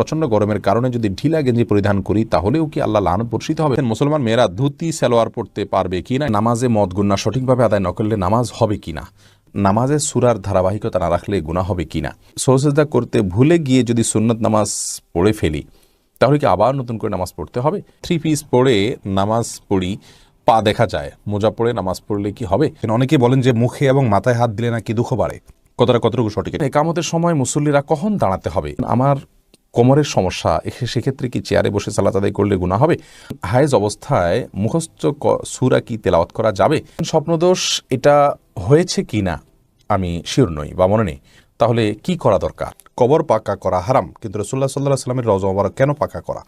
প্রচণ্ড গরমের কারণে যদি ঢিলা গেঞ্জি পরিধান করি, তাহলেও কি আল্লাহ লানত বর্ষিত হবে? মুসলমান মেয়েরা ধুতি, সালোয়ার পড়তে পারবে কি না? নামাজে মদ গুন্না সঠিকভাবে আদায় না করলে নামাজ হবে কি না? নামাজে সুরার ধারাবাহিকতা না রাখলে গুণা হবে কি না? করতে ভুলে গিয়ে যদি সুন্নত নামাজ পড়ে ফেলি, তাহলে কি আবার নতুন করে নামাজ পড়তে হবে? থ্রি পিস পড়ে নামাজ পড়ি, পা দেখা যায়। মোজা পড়ে নামাজ পড়লে কি হবে? অনেকে বলেন যে মুখে এবং মাথায় হাত দিলে নাকি দুঃখ বাড়ে। কতটা কতটুকু সঠিক? একামতের সময় মুসল্লিরা কখন দাঁড়াতে হবে? আমার কোমরের সমস্যা সেক্ষেত্রে কি চেয়ারে বসে সালাত আদায় করলে গুণা হবে? হায়েজ অবস্থায় মুখস্থ সুরা কি তেলাওয়াত করা যাবে? স্বপ্নদোষ, এটা হয়েছে কি না? আমি শিওর নই বা মনে নেই। তাহলে কি করা দরকার? কবর পাকা করা হারাম, কিন্তু রসুল্লাহ সাল্লাহ সাল্লামের রজ মোবারক কেন পাকা করা?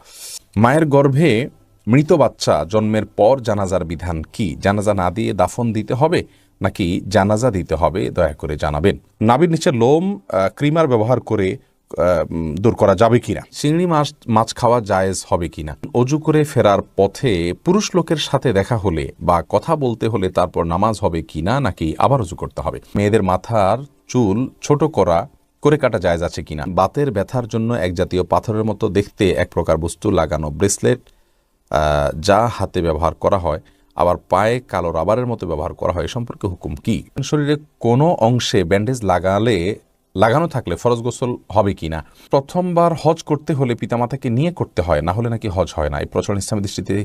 মায়ের গর্ভে মৃত বাচ্চা জন্মের পর জানাজার বিধান কি? জানাজা না দিয়ে দাফন দিতে হবে, নাকি জানাজা দিতে হবে? দয়া করে জানাবেন। নাবির নিচে লোম ক্রিমার ব্যবহার করে দূর করা যাবে কিনা? চিংড়ি মাছ মাছ খাওয়া জায়েজ হবে কিনা? অজু করে ফেরার পথে পুরুষ লোকের সাথে দেখা হলে বা কথা বলতে হলে তারপর নামাজ হবে কিনা নাকি আবার অজু করতে হবে? মেয়েদের মাথার চুল ছোট করা, করে কাটা জায়েজ আছে কিনা? বাতের ব্যথার জন্য এক জাতীয় পাথরের মতো দেখতে এক প্রকার বস্তু, লাগানো ব্রেসলেট যা হাতে ব্যবহার করা হয়, আবার পায়ে কালো রাবারের মতো ব্যবহার করা হয়। সম্পর্কে হুকুম কি? শরীরে কোনো অংশে ব্যান্ডেজ লাগালে লাগানো থাকলে ফরজ গোসল হবে কি না? প্রথমবার হজ করতে হলে পিতামাতাকে নিয়ে করতে হয়, না হলে নাকি হজ হয় না? এই প্রচলন ইসলামী দৃষ্টিতে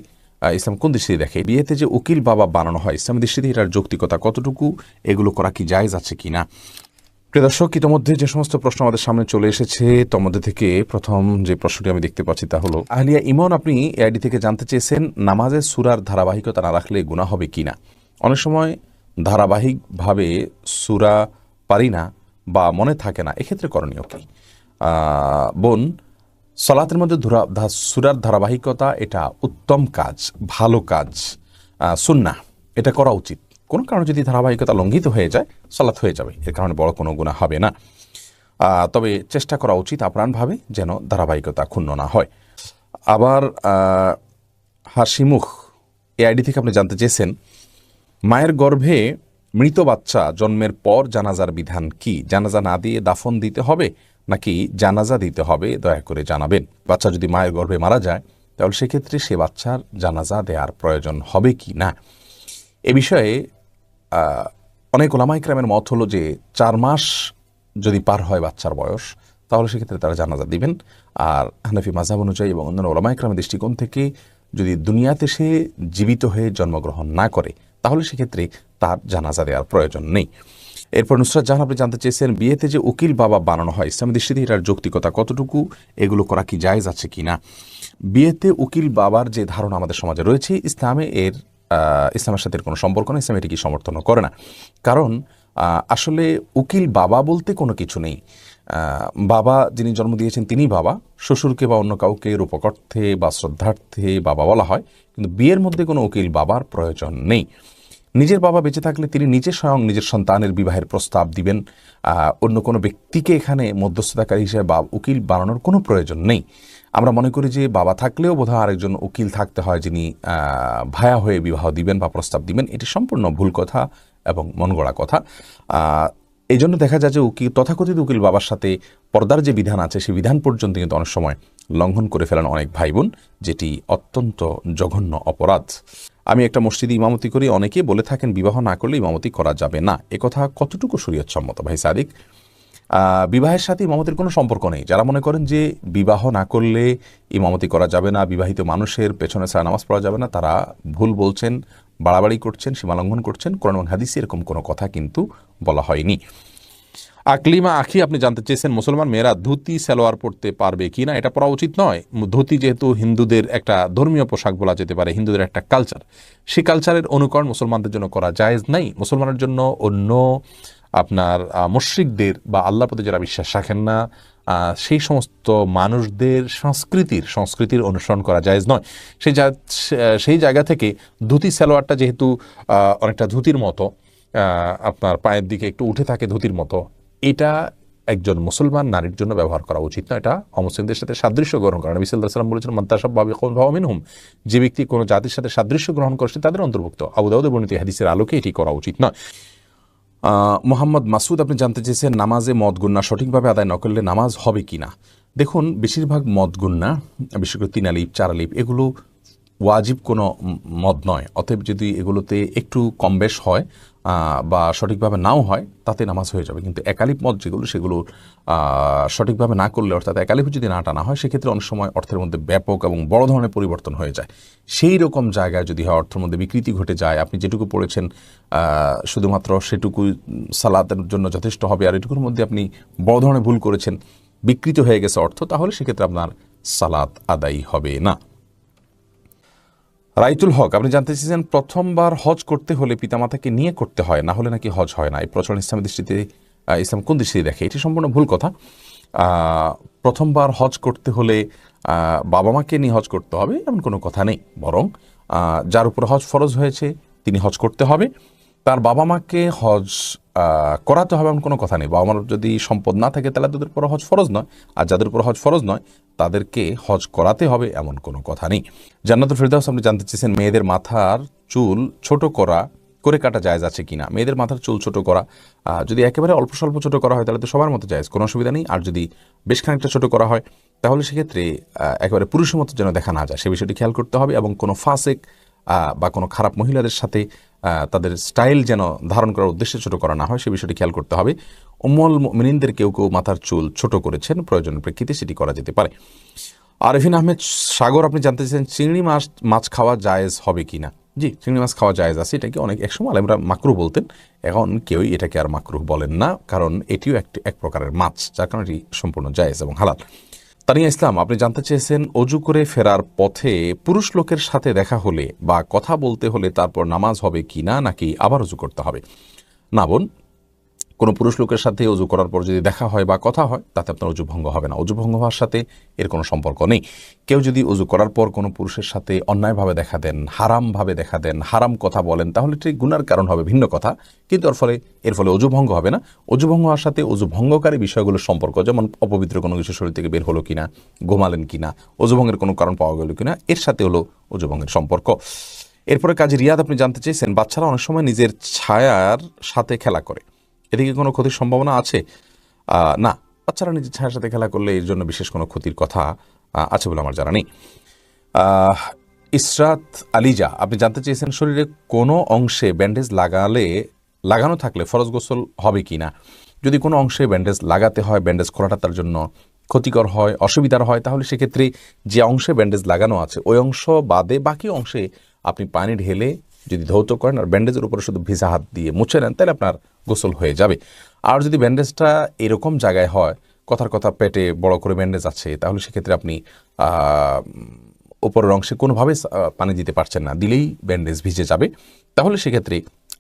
ইসলাম কোন দৃষ্টিতে দেখে? বিয়েতে যে উকিল বাবা বানানো হয় ইসলামের দৃষ্টিতে এটার যৌক্তিকতা কতটুকু? এগুলো করা কি জায়জ আছে কি না? দর্শক, ইতোমধ্যে যে সমস্ত প্রশ্ন আমাদের সামনে চলে এসেছে মধ্যে থেকে প্রথম যে প্রশ্নটি আমি দেখতে পাচ্ছি তা হলো, আহলিয়া ইমন আপনি এআইডি থেকে জানতে চেয়েছেন, নামাজের সুরার ধারাবাহিকতা না রাখলে গুণা হবে কিনা অনেক সময় ধারাবাহিকভাবে সুরা পারি না বা মনে থাকে না এক্ষেত্রে করণীয় কি? বোন সলাতের মধ্যে ধুরা সুরার ধারাবাহিকতা এটা উত্তম কাজ ভালো কাজ আহ, সুন্নাহ এটা করা উচিত। কোনো কারণে যদি ধারাবাহিকতা লঙ্ঘিত হয়ে যায় সলাৎ হয়ে যাবে এর কারণে বড় কোনো গুণা হবে না। তবে চেষ্টা করা উচিত আপ্রাণভাবে যেন ধারাবাহিকতা ক্ষুণ্ণ না হয়। আবার হাসিমুখ এ আইডি থেকে আপনি জানতে চেয়েছেন মায়ের গর্ভে মৃত বাচ্চা জন্মের পর জানাজার বিধান কি? জানাজা না দিয়ে দাফন দিতে হবে নাকি জানাজা দিতে হবে? দয়া করে জানাবেন। বাচ্চা যদি মায়ের গর্ভে মারা যায়, তাহলে সেক্ষেত্রে সে বাচ্চার জানাজা দেওয়ার প্রয়োজন হবে কি না? এ বিষয়ে অনেক ওলামাইক্রামের মত হলো যে চার মাস যদি পার হয় বাচ্চার বয়স, তাহলে সেক্ষেত্রে তারা জানাজা দিবেন। আর হানাফি মাঝাব অনুযায়ী এবং অন্যান্য ওলামাইক্রামের দৃষ্টিকোণ থেকে যদি দুনিয়াতে সে জীবিত হয়ে জন্মগ্রহণ না করে তাহলে সেক্ষেত্রে তার জানাজা দেওয়ার প্রয়োজন নেই। এরপর নুসরাত জাহান আপনি জানতে চেয়েছেন বিয়েতে যে উকিল বাবা বানানো হয় ইসলামের দৃষ্টিতে এটার যৌক্তিকতা কতটুকু, এগুলো করা কি জায়জ আছে কি না? বিয়েতে উকিল বাবার যে ধারণা আমাদের সমাজে রয়েছে, ইসলামে এর ইসলামের সাথে কোনো সম্পর্ক নেই, ইসলাম এটিকে সমর্থন করে না। কারণ আসলে উকিল বাবা বলতে কোনো কিছু নেই। বাবা যিনি জন্ম দিয়েছেন তিনি বাবা, শ্বশুরকে বা অন্য কাউকে রূপকর্থে বা শ্রদ্ধার্থে বাবা বলা হয়, কিন্তু বিয়ের মধ্যে কোনো উকিল বাবার প্রয়োজন নেই। নিজের বাবা বেঁচে থাকলে তিনি নিজে স্বয়ং নিজের সন্তানের বিবাহের প্রস্তাব দিবেন। অন্য কোনো ব্যক্তিকে এখানে মধ্যস্থতাকারী হিসেবে বা উকিল বানানোর কোনো প্রয়োজন নেই। আমরা মনে করি যে বাবা থাকলেও বোধহয় আরেকজন উকিল থাকতে হয় যিনি ভায়া হয়ে বিবাহ দিবেন বা প্রস্তাব দিবেন। এটি সম্পূর্ণ ভুল কথা এবং মন গড়া কথা। এই জন্য দেখা যায় যে উকিল, তথাকথিত উকিল বাবার সাথে পর্দার যে বিধান আছে সেই বিধান পর্যন্ত কিন্তু অনেক সময় লঙ্ঘন করে ফেলেন অনেক ভাই বোন যেটি অত্যন্ত জঘন্য অপরাধ। আমি একটা মসজিদে ইমামতি করি অনেকে বলে থাকেন বিবাহ না করলে ইমামতি করা যাবে না। একথা কতটুকু শরীয়তসম্মত ভাই সাদিক? বিবাহের সাথে ইমামতির কোনো সম্পর্ক নেই। যারা মনে করেন যে বিবাহ না করলে ইমামতি করা যাবে না, বিবাহিত মানুষের পেছনে সারা নামাজ পড়া যাবে না, তারা ভুল বলছেন, বাড়াবাড়ি করছেন সীমালঙ্ঘন করছেন। কোরআন হাদিসে এরকম কোনো কথা কিন্তু বলা হয়নি। আকলিমা আখি, আপনি জানতে চেয়েছেন, মুসলমান মেয়েরা ধুতি, সালোয়ার পরতে পারবে কি না এটা পরা উচিত নয়। ধুতি যেহেতু হিন্দুদের একটা ধর্মীয় পোশাক বলা যেতে পারে, হিন্দুদের একটা কালচার সেই কালচারের অনুকরণ মুসলমানদের জন্য করা জায়েজ নাই। মুসলমানের জন্য অন্য আপনার মুশরিকদের বা আল্লাহর প্রতি যারা বিশ্বাস রাখেন না সেই সমস্ত মানুষদের সংস্কৃতির সংস্কৃতির অনুসরণ করা জায়েজ নয়। সেই সেই জায়গা থেকে ধুতি, সালোয়ারটা যেহেতু অনেকটা ধুতির মতো আপনার পায়ের দিকে একটু উঠে থাকে ধুতির মতো এটা একজন মুসলমান নারীর জন্য ব্যবহার করা উচিত না এটা অমুসলিমদের সাথে সাদৃশ্য গ্রহণ করা। নবী সাল্লাহ সাল্লাম বলেছেন মন্তাসব ভাবে কোন হুম যে ব্যক্তি কোনো জাতির সাথে সাদৃশ্য গ্রহণ করছে তাদের অন্তর্ভুক্ত। আবু দাউদের বর্ণিত হাদিসের আলোকে এটি করা উচিত নয়। মোহাম্মদ মাসুদ আপনি জানতে চেয়েছেন নামাজে মদ গুন্না সঠিকভাবে আদায় না করলে নামাজ হবে কি না দেখুন, বেশিরভাগ মদ গুন্না বিশেষ করে তিন আলিপ চার আলিপ এগুলো ওয়াজিব কোনো মদ নয়। অতএব যদি এগুলোতে একটু কম বেশ হয় বা সঠিকভাবে নাও হয়, তাতে নামাজ হয়ে যাবে। কিন্তু একালিপ মদ যেগুলো, সেগুলো সঠিকভাবে না করলে, অর্থাৎ একালিপ যদি না টানা হয়, সেক্ষেত্রে অনেক সময় অর্থের মধ্যে ব্যাপক এবং বড় ধরনের পরিবর্তন হয়ে যায়। সেই রকম জায়গায় যদি হয়, অর্থের মধ্যে বিকৃতি ঘটে যায়, আপনি যেটুকু পড়েছেন শুধুমাত্র সেটুকু সালাতের জন্য যথেষ্ট হবে, আর এটুকুর মধ্যে আপনি বড় ধরনের ভুল করেছেন, বিকৃত হয়ে গেছে অর্থ, তাহলে সেক্ষেত্রে আপনার সালাত আদায়ী হবে না। রাইতুল হক, আপনি জানতে চেয়েছেন প্রথমবার হজ করতে হলে পিতামাতাকে নিয়ে করতে হয়, না হলে নাকি হজ হয় না? এই প্রচলন ইসলামের দৃষ্টিতে ইসলাম কোন দৃষ্টিতে দেখে? এটি সম্পূর্ণ ভুল কথা। প্রথমবার হজ করতে হলে বাবা মাকে নিয়ে হজ করতে হবে, এমন কোনো কথা নেই। বরং যার উপর হজ ফরজ হয়েছে, তিনি হজ করতে হবে। তার বাবা মাকে হজ করাতে হবে এমন কোনো কথা নেই। বা আমার যদি সম্পদ না থাকে, তাহলে তাদের উপর হজ ফরজ নয়। আর যাদের উপর হজ ফরজ নয়, তাদেরকে হজ করাতে হবে এমন কোনো কথা নেই। জান্নাতুল ফেরদাউস, আপনি জানতে চেয়েছেন মেয়েদের মাথার চুল ছোট করা করে কাটা জায়জ আছে কিনা? মেয়েদের মাথার চুল ছোট করা যদি একেবারে অল্প স্বল্প ছোট করা হয়, তাহলে তো সবার মতো জায়জ, কোনো অসুবিধা নেই। আর যদি বেশ খানিকটা ছোট করা হয়, তাহলে সেক্ষেত্রে একেবারে পুরুষের মতো যেন দেখা না যায়, সে বিষয়টি খেয়াল করতে হবে। এবং কোনো ফাসেক বা কোনো খারাপ মহিলাদের সাথে তাদের স্টাইল যেন ধারণ করার উদ্দেশ্যে ছোট করা না হয়, সে বিষয়টি খেয়াল করতে হবে। উম্মল মিনিনদের কেউ কেউ মাথার চুল ছোট করেছেন, প্রয়োজনের প্রেক্ষিতে সেটি করা যেতে পারে। আরফিন আহমেদ সাগর, আপনি জানতে চাইছেন চিংড়ি মাছ মাছ খাওয়া জায়েজ হবে কি না? জি, চিংড়ি মাছ খাওয়া জায়েজ আছে, এটাকে অনেক একসময় আলেমরা মাকরু বলতেন। এখন কেউই এটাকে আর মাকরু বলেন না, কারণ এটিও একটি, এক প্রকারের মাছ, যার কারণে এটি সম্পূর্ণ জায়েজ এবং হালাল। তানিয়া ইসলাম, আপনি জানতে চেয়েছেন অজু করে ফেরার পথে পুরুষ লোকের সাথে দেখা হলে বা কথা বলতে হলে তারপর নামাজ হবে কি না, নাকি আবার অজু করতে হবে? না বোন কোনো পুরুষ লোকের সাথে অজু করার পর যদি দেখা হয় বা কথা হয়, তাতে আপনার অজু ভঙ্গ হবে না। অজু ভঙ্গ হওয়ার সাথে এর কোনো সম্পর্ক নেই। কেউ যদি অজু করার পর কোনো পুরুষের সাথে অন্যায়ভাবে দেখা দেন, হারামভাবে দেখা দেন, হারাম কথা বলেন, তাহলে এটি গুনার কারণ হবে ভিন্ন কথা। কিন্তু এর ফলে এর ফলে অজু ভঙ্গ হবে না। অজু ভঙ্গ হওয়ার সাথে অজু ভঙ্গকারী বিষয়গুলোর সম্পর্ক, যেমন অপবিত্র কোনো কিছু শরীর থেকে বের হলো কিনা, ঘুমালেন কিনা, অজু ভঙ্গের কোনো কারণ পাওয়া গেল কিনা, এর সাথে হলো অজু ভঙ্গের সম্পর্ক। এরপরে কাজী রিয়াদ, আপনি জানতে চেয়েছেন, বাচ্চারা অনেক সময় নিজের ছায়ার সাথে খেলা করে। এদিকে কোনো ক্ষতির সম্ভাবনা আছে? না। বাচ্চারা নিজের ছায়ার সাথে খেলা করলে এর জন্য বিশেষ কোনো ক্ষতির কথা আছে বলে আমার জানা নেই। ইসরাত আলিজা, আপনি জানতে চেয়েছেন শরীরে কোনো অংশে ব্যান্ডেজ লাগালে, লাগানো থাকলে ফরজ গোসল হবে কি না? যদি কোনো অংশে ব্যান্ডেজ লাগাতে হয়, ব্যান্ডেজ খোলাটা তার জন্য ক্ষতিকর হয়, অসুবিধার হয়, তাহলে সেক্ষেত্রে যে অংশে ব্যান্ডেজ লাগানো আছে, ওই অংশ বাদে বাকি অংশে আপনি পানি ঢেলে যদি ধৌত করেন আর ব্যান্ডেজের উপরে শুধু ভিজা হাত দিয়ে মুছে নেন তাহলে আপনার গোসল হয়ে যাবে। আর যদি ব্যান্ডেজটা এরকম জায়গায় হয় কথার কথা পেটে বড় করে ব্যান্ডেজ আছে তাহলে সেক্ষেত্রে আপনি আহ, উপরের অংশে কোনোভাবে পানি দিতে পারছেন না দিলেই ব্যান্ডেজ ভিজে যাবে। তাহলে সেক্ষেত্রে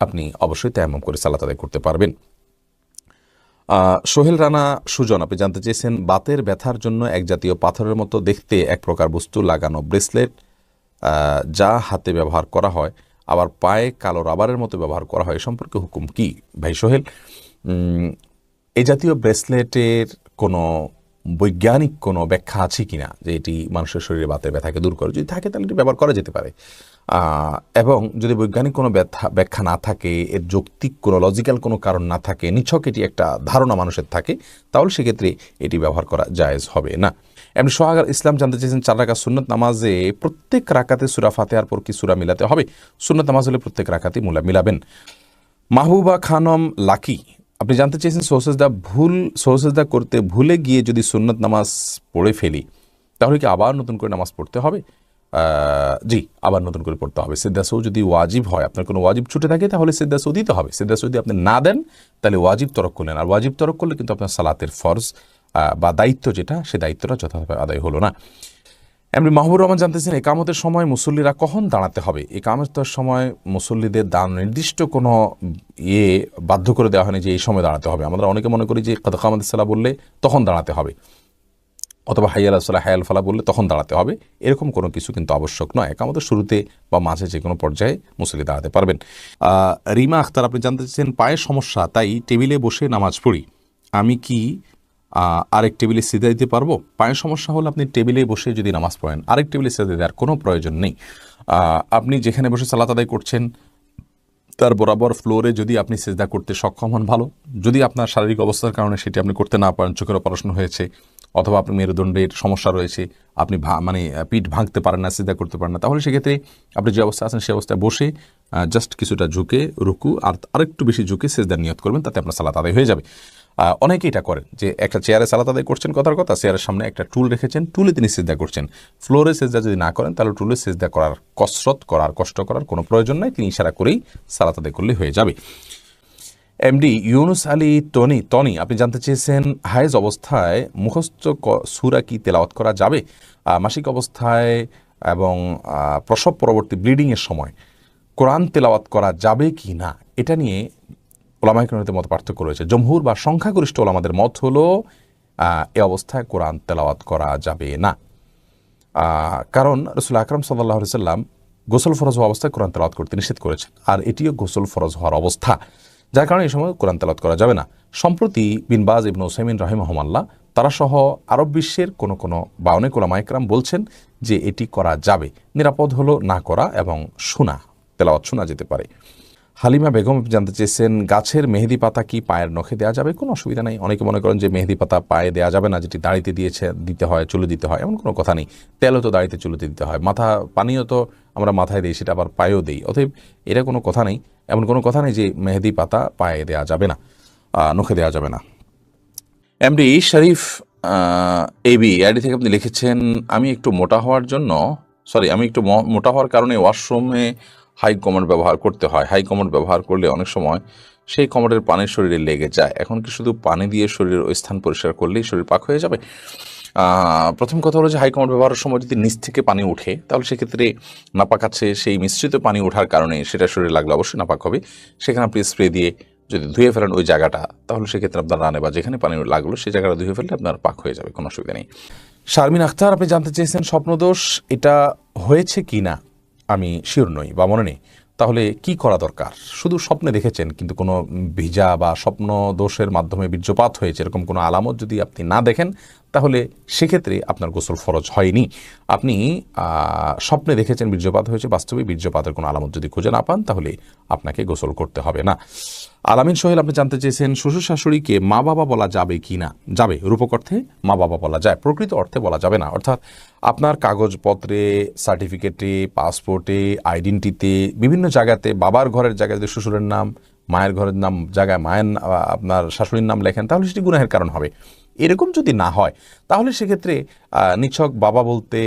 আপনি অবশ্যই তেমন করে সালাত আদায় করতে পারবেন। সোহেল রানা সুজন আপনি জানতে চেয়েছেন বাতের ব্যথার জন্য এক জাতীয় পাথরের মতো দেখতে এক প্রকার বস্তু লাগানো ব্রেসলেট যা হাতে ব্যবহার করা হয়। আবার পায়ে কালো রাবারের মতো ব্যবহার করা হয়। এ সম্পর্কে হুকুম কি? ভাই সোহেল এই জাতীয় ব্রেসলেটের কোনো বৈজ্ঞানিক কোনো ব্যাখ্যা আছে কি না যে এটি মানুষের শরীরে বাতের ব্যথাকে দূর করে? যদি থাকে তাহলে এটি ব্যবহার করা যেতে পারে। এবং যদি বৈজ্ঞানিক কোনো ব্যথা, ব্যাখ্যা না থাকে, এর যৌক্তিক কোনো লজিক্যাল কোনো কারণ না থাকে, নিছক এটি একটা ধারণা মানুষের থাকে, তাহলে সেক্ষেত্রে এটি ব্যবহার করা জায়েজ হবে না। এমনি সোহাগার ইসলাম জানতে চেয়েছেন চার রাকাত সুন্নত নামাজে প্রত্যেক রাকাতে সুরা ফাতেহার পর কি সুরা মিলাতে হবে? সুন্নত নামাজ হলে প্রত্যেক রাকাতে মুলা মিলাবেন। মাহবুবা খানম লাকি, আপনি জানতে চেয়েছেন সোহসেজদা ভুল, সোহসেজদা করতে ভুলে গিয়ে যদি সুন্নত নামাজ পড়ে ফেলি, তাহলে কি আবার নতুন করে নামাজ পড়তে হবে? জি, আবার নতুন করে পড়তে হবে। সিদ্ধাসৌ যদি ওয়াজিব হয়, আপনার কোনো ওয়াজিব ছুটে থাকে, তাহলে সিদ্ধাসৌ দিতে হবে। সিদ্ধাসৌ যদি আপনি না দেন, তাহলে ওয়াজিব তরক করলেন আর ওয়াজিব তরক করলে কিন্তু আপনার সালাতের ফরজ। বা দায়িত্ব যেটা, সে দায়িত্বটা যথাযথ আদায় হলো না। এমনি মাহবুর রহমান জানতেছেন একামতের সময় মুসল্লিরা কখন দাঁড়াতে হবে? একামতের সময় মুসল্লিদের দান নির্দিষ্ট কোনো ইয়ে বাধ্য করে দেওয়া হয়নি যে এই সময় দাঁড়াতে হবে। আমরা অনেকে মনে করি যে কামাদ সাল্লাহ বললে তখন দাঁড়াতে হবে। অথবা হাইয়াল সাল্লাহ হায়াল ফালা বললে তখন দাঁড়াতে হবে। এরকম কোনো কিছু কিন্তু আবশ্যক নয়। একামতের শুরুতে বা মাঝে যে কোনো পর্যায়ে মুসল্লি দাঁড়াতে পারবেন। রিমা আখতার, আপনি জানতে চাইছেন, পায়ের সমস্যা, তাই টেবিলে বসে নামাজ পড়ি। আমি কি আরেক টেবিলে সিধা দিতে পারব? পায়ের সমস্যা হলে আপনি টেবিলে বসে যদি নামাজ পড়েন, আরেক টেবিলে সিধা দেওয়ার কোনো প্রয়োজন নেই। আপনি যেখানে বসে সালাত আদায় করছেন, তার বরাবর ফ্লোরে যদি আপনি সেজদা করতে সক্ষম হন ভালো। যদি আপনার শারীরিক অবস্থার কারণে সেটি আপনি করতে না পারেন, চোখের অপারেশন হয়েছে, অথবা আপনি মেরুদণ্ডের সমস্যা রয়েছে, আপনি মানে পিঠ ভাঙতে পারেন না সিদ্ধা করতে পারেন না, তাহলে সেক্ষেত্রে আপনি যে অবস্থা আছেন সেই অবস্থায় বসে জাস্ট কিছুটা ঝুঁকে, রুকু, আর আরেকটু বেশি ঝুঁকে সেজদার নিয়ত করবেন, তাতে আপনার সালাত আদায় হয়ে যাবে। অনেকে এটা করেন যে একটা চেয়ারে সালাত আদায় করছেন কথার কথা চেয়ারের সামনে একটা টুল রেখেছেন টুলে তিনি সেজদা করছেন। ফ্লোরে সেজদা যদি না করেন, তাহলে টুলে সেজদা করার কসরত করার, কষ্ট করার কোনো প্রয়োজন নাই, তিনি ইশারা করেই সালাত আদায় করলে হয়ে যাবে। MD Yunus Ali Tony Tony আপনি জানতে চেয়েছেন হায়েজ অবস্থায় মুখস্থ সুরা কি তেলাওয়াত করা যাবে? মাসিক অবস্থায় এবং প্রসব পরবর্তী ব্লিডিংয়ের সময় কোরআন তেলাওয়াত করা যাবে কি না? এটা নিয়ে ওলামাইকরণের মত পার্থক্য রয়েছে। জমহুর বা সংখ্যাগরিষ্ঠ ওলামাদের মত হলো এ অবস্থায় কোরআন তেলাওয়াত করা যাবে না। কারণ রসুল আকরম সাল্লাহ সাল্লাম গোসল ফরজ হওয়া অবস্থায় কোরআন তেলাওয়াত করতে নিষেধ করেছেন, আর এটিও গোসল ফরজ হওয়ার অবস্থা, যার কারণে এই সময় কোরআন তেলাওয়াত করা যাবে না। সম্প্রতি বিনবাজ ইবনু ওসাইমিন রহিমহমাল্লাহ, তারা সহ আরব বিশ্বের কোনো কোনো বা অনেক ওলামা একরাম বলছেন যে এটি করা যাবে। নিরাপদ হলো না করা এবং শোনা, তেলাওয়াত শোনা যেতে পারে। হালিমা বেগম জানতে চেয়েছেন, গাছের মেহেদি পাতা কি পায়ের নখে দেওয়া যাবে? কোনো অসুবিধা নেই। অনেকে মনে করেন যে মেহেদি পাতা পায়ে দেওয়া যাবে না, যেটি দাড়িতে দিয়েছে, দিতে হয়, চুলে দিতে হয়, এমন কোনো কথা নেই। তেলও তো দাড়িতে চুলে দিতে হয়। মাথা পানিও তো আমরা মাথায় দিই, সেটা আবার পায়েও দিই। অতএব এটা কোনো কথা নেই। এমন কোনো কথা নেই যে মেহেদি পাতা পায়ে দেওয়া যাবে না নখে দেওয়া যাবে না। এমডি শরীফ এবি আইডি থেকে আপনি লিখেছেন, আমি একটু মোটা হওয়ার জন্য সরি আমি একটু মোটা হওয়ার কারণে ওয়াশরুমে হাই কমোড ব্যবহার করতে হয়। হাই কমোড ব্যবহার করলে অনেক সময় সেই কমোডের পানি শরীরে লেগে যায়। এখন কি শুধু পানি দিয়ে শরীরের ওই স্থান পরিষ্কার করলেই শরীর পাক হয়ে যাবে? প্রথম কথা হলো যে হাই কমোড ব্যবহারের সময় যদি নিচ থেকে পানি উঠে তাহলে সেক্ষেত্রে নাপাক আছে সেই মিশ্রিত পানি ওঠার কারণে সেটা শরীরে লাগলে অবশ্যই নাপাক হবে। সেখানে আপনি স্প্রে দিয়ে যদি ধুয়ে ফেলেন ওই জায়গাটা, তাহলে সেক্ষেত্রে আপনার রানে বা যেখানে পানি লাগল সেই জায়গাটা ধুয়ে ফেললে আপনার পাক হয়ে যাবে, কোনো অসুবিধা নেই। শারমিন আখতার, আপনি জানতে চেয়েছেন স্বপ্নদোষ, এটা হয়েছে কি না আমি শিওর নই বা মনে নেই। তাহলে কি করা দরকার? শুধু স্বপ্নে দেখেছেন, কিন্তু কোনো ভিজা বা স্বপ্ন দোষের মাধ্যমে বীর্যপাত হয়েছে, এরকম কোনো আলামত যদি আপনি না দেখেন, তাহলে সেক্ষেত্রে আপনার গোসল ফরজ হয়নি। আপনি স্বপ্নে দেখেছেন বীর্যপাত হয়েছে, বাস্তবে বীর্যপাতের কোনো আলামত যদি খুঁজে না পান, তাহলে আপনাকে গোসল করতে হবে না। আলামিন সোহেল, আপনি জানতে চেয়েছেন শ্বশুর শাশুড়িকে মা বাবা বলা যাবে কি না? যাবে রূপক অর্থে মা বাবা বলা যায়, প্রকৃত অর্থে বলা যাবে না। অর্থাৎ আপনার কাগজপত্রে, সার্টিফিকেটে, পাসপোর্টে আইডেন্টিতে বিভিন্ন জায়গাতে, বাবার ঘরের জায়গায় যদি শ্বশুরের নাম, মায়ের ঘরের নাম, জায়গায় মায়ের আপনার শাশুড়ির নাম লেখেন, তাহলে সেটি গুনাহের কারণ হবে। এরকম যদি না হয়, তাহলে সেক্ষেত্রে নিছক বাবা বলতে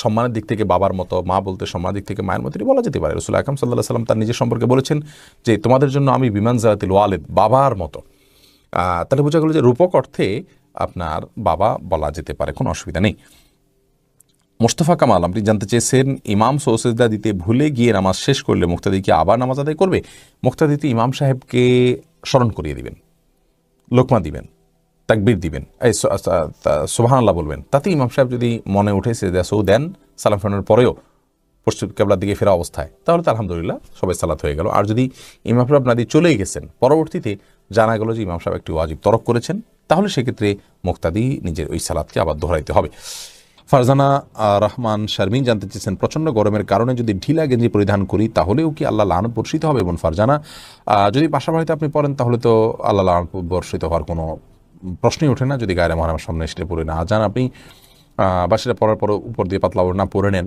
সম্মানের দিক থেকে বাবার মতো, মা বলতে সম্মানের দিক থেকে মায়ের মতো বলা যেতে পারে। রসুল আকরম সাল্লাহ সাল্লাম তার নিজের সম্পর্কে বলেছেন যে, তোমাদের জন্য আমি বিমান জারাতিল ওয়ালেদ, বাবার মতো। তাহলে বোঝা গেল যে রূপক অর্থে আপনার বাবা বলা যেতে পারে, কোনো অসুবিধা নেই। মোস্তফা কামাল, আপনি জানতে চেয়েছেন, ইমাম সৌসেদা দিতে ভুলে গিয়ে নামাজ শেষ করলে মুক্তাদি কি আবার নামাজ আদায় করবে? মুক্তাদিতে ইমাম সাহেবকে স্মরণ করিয়ে দিবেন, লোকমা দিবেন। তাকবির দিবেন। এই সুবাহান আল্লাহ বলবেন। তাতে ইমাম সাহেব যদি মনে উঠে সে সৌ দেন, সালাম ফেরানোর পরেও পশ্চিম কেবলার দিকে ফেরা অবস্থায়, তাহলে তো আলহামদুলিল্লাহ সবাই সালাত হয়ে গেল। আর যদি ইমাম সাহেব আপনাদের চলেই গেছেন, পরবর্তীতে জানা গেল যে ইমাম সাহেব একটি ওয়াজিব তরক করেছেন, তাহলে সেক্ষেত্রে মুক্তাদি নিজের ওই সালাদকে আবার দোহরাইতে হবে। ফারজানা রহমান, শারমিন জানতে চেয়েছেন, প্রচণ্ড গরমের কারণে যদি ঢিলা গেঞ্জি পরিধান করি, তাহলেও কি আল্লাহ লানত বর্ষিত হবে? এবং ফারজানা যদি পাশা বাড়িতে আপনি পড়েন, তাহলে তো আল্লাহ লানত বর্ষিত হওয়ার কোনো প্রশ্নই ওঠে না যদি গায়ের মহারামের সামনে সেটা পড়ে না। আজান আপনি বা সেটা পরার পর উপর দিয়ে পাতলা না পরে নেন।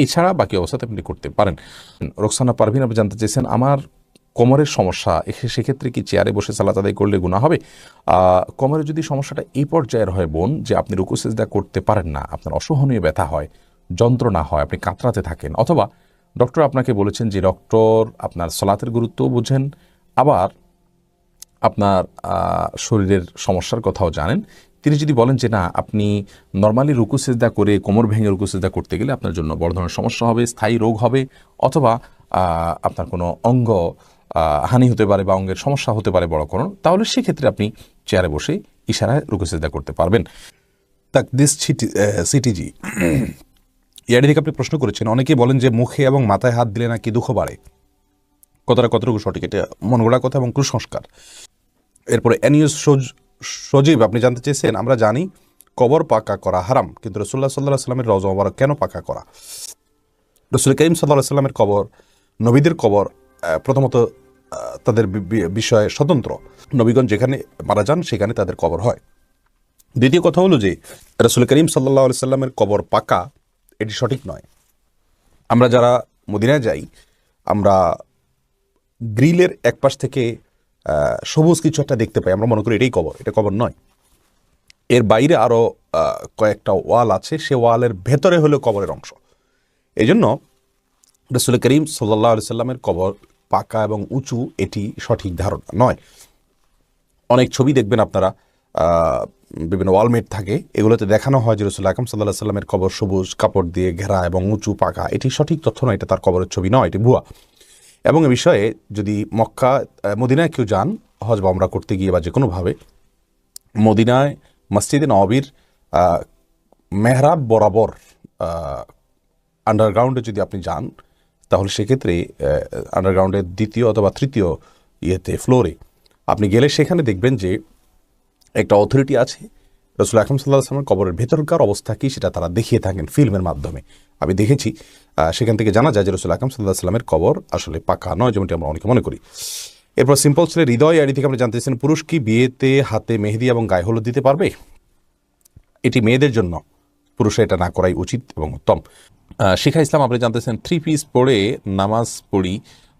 এছাড়া বাকি অবস্থাতে আপনি করতে পারেন। রোকসানা পারভিন, আপনি জানতে চেয়েছেন, আমার কোমরের সমস্যা সেক্ষেত্রে কি চেয়ারে বসে সালাত আদায় করলে গুণা হবে? কোমরে যদি সমস্যাটা এই পর্যায়ের হয় বোন, যে আপনি রুকু সেজদা করতে পারেন না, আপনার অসহনীয় ব্যথা হয়, যন্ত্রণা হয়, আপনি কাতরাতে থাকেন, অথবা ডক্টর আপনাকে বলেছেন যে, ডক্টর, আপনার সলাতের গুরুত্বও বুঝেন। আবার আপনার শরীরের সমস্যার কথাও জানেন। তিনি যদি বলেন যে, না, আপনি নর্মালি রুকু সেজদা করে কোমর ভেঙে রুকু সেজদা করতে গেলে আপনার জন্য বড় ধরনের সমস্যা হবে, স্থায়ী রোগ হবে, অথবা আপনার কোনো অঙ্গ হানি হতে পারে বা অঙ্গের সমস্যা হতে পারে বড় কোনো তাহলে সেক্ষেত্রে আপনি চেয়ারে বসে ইশারায় রুকুসেজদা করতে পারবেন। তাক দিস সিটিজি ইয়ারি থেকে আপনি প্রশ্ন করেছেন, অনেকেই বলেন যে, মুখে এবং মাথায় হাত দিলে নাকি দুঃখ বাড়ে? কতটা কতটুকু সঠিক, এটা মন গড়া কথা এবং কুসংস্কার। এরপরে এনিউস সজীব, আপনি জানতে চেয়েছেন, আমরা জানি কবর পাকা করা হারাম, কিন্তু রসুল্লাহ সাল্লাহ সাল্লামের রওজা মোবারক কেন পাকা করা? রসুল করিম সাল্লাহ সাল্লামের কবর, নবীদের কবর প্রথমত তাদের বিষয়ে স্বতন্ত্র। নবীগণ যেখানে মারা যান, সেখানে তাদের কবর হয়। দ্বিতীয় কথা হলো যে, রসুল করিম সাল্লাহ সাল্লামের কবর পাকা, এটি সঠিক নয়। আমরা যারা মদিনায় যাই, আমরা গ্রিলের এক পাশ থেকে সবুজ কিছু একটা দেখতে পাই। আমরা মনে করি এটাই কবর, এটা কবর নয়। এর বাইরে আরও কয়েকটা ওয়াল আছে, সে ওয়ালের ভেতরে হলো কবরের অংশ। এই জন্য রসুল করিম সাল্লাহ সাল্লামের কবর পাকা এবং উঁচু, এটি সঠিক ধারণা নয়। অনেক ছবি দেখবেন আপনারা বিভিন্ন ওয়ালমেট থাকে, এগুলোতে দেখানো হয় যে রসুল আকরম সাল্লাহ সাল্লামের কবর সবুজ, কাপড় দিয়ে ঘেরা এবং উঁচু, পাকা। এটি সঠিক তথ্য নয়, এটা তার কবরের ছবি নয়, এটি ভুয়া। এবং এ বিষয়ে যদি মক্কা মদিনায় কেউ যান, হজ বা আমরা করতে গিয়ে বা যে কোনোভাবে মদিনায় মসজিদে নবীর মেহরাব বরাবর আন্ডারগ্রাউন্ডে যদি আপনি যান, তাহলে সেক্ষেত্রে আন্ডারগ্রাউন্ডের দ্বিতীয় অথবা তৃতীয় ইয়েতে ফ্লোরে আপনি গেলে সেখানে দেখবেন যে একটা অথরিটি আছে রসুল আকরম সাল্লাহ আসলামের কবরের ভেতরকার অবস্থা কী সেটা তারা দেখিয়ে থাকেন ফিল্মের মাধ্যমে। আমি দেখেছি সেখান থেকে জানা যায় যে রসুল আকরম সাল্লাহ আসলামের কবর আসলে পাকা নয়, যেমনটি আমরা অনেকে মনে করি। এরপর সিম্পল ছেলে হৃদয় আইডি থেকে আপনি জানতে চাইছেন পুরুষ কি বিয়েতে হাতে মেহেদি এবং গায়ে হলুদ দিতে পারবে? এটি মেয়েদের জন্য, পুরুষের এটা না করাই উচিত এবং উত্তম। শিখা ইসলাম, আপনি জানতেছেন থ্রি পিস পড়ে নামাজ পড়ি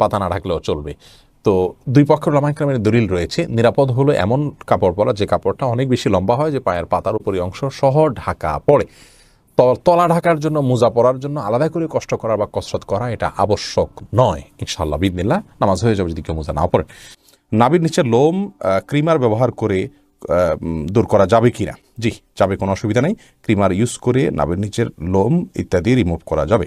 পাতা না ঢাকলেও চলবে। তো দুই পক্ষের লামাইকরামের দলিল রয়েছে। নিরাপদ হলো এমন কাপড় পরা, যে কাপড়টা অনেক বেশি লম্বা হয়, যে পায়ের পাতার উপরের অংশ সহ ঢাকা পড়ে। তলা ঢাকার জন্য, মোজা পরার জন্য আলাদা করে কষ্ট করা বা কসরত করা এটা আবশ্যক নয়। ইনশাল্লাহ বিদিনিল্লাহ নামাজ হয়ে যাবে যদি কেউ মোজা না পড়ে নাবির নিচে লোম ক্রিমার ব্যবহার করে দূর করা যাবে কিনা? জি, যাবে, কোনো অসুবিধা নেই। ক্রিমার ইউজ করে নাবির নিচের লোম ইত্যাদি রিমুভ করা যাবে।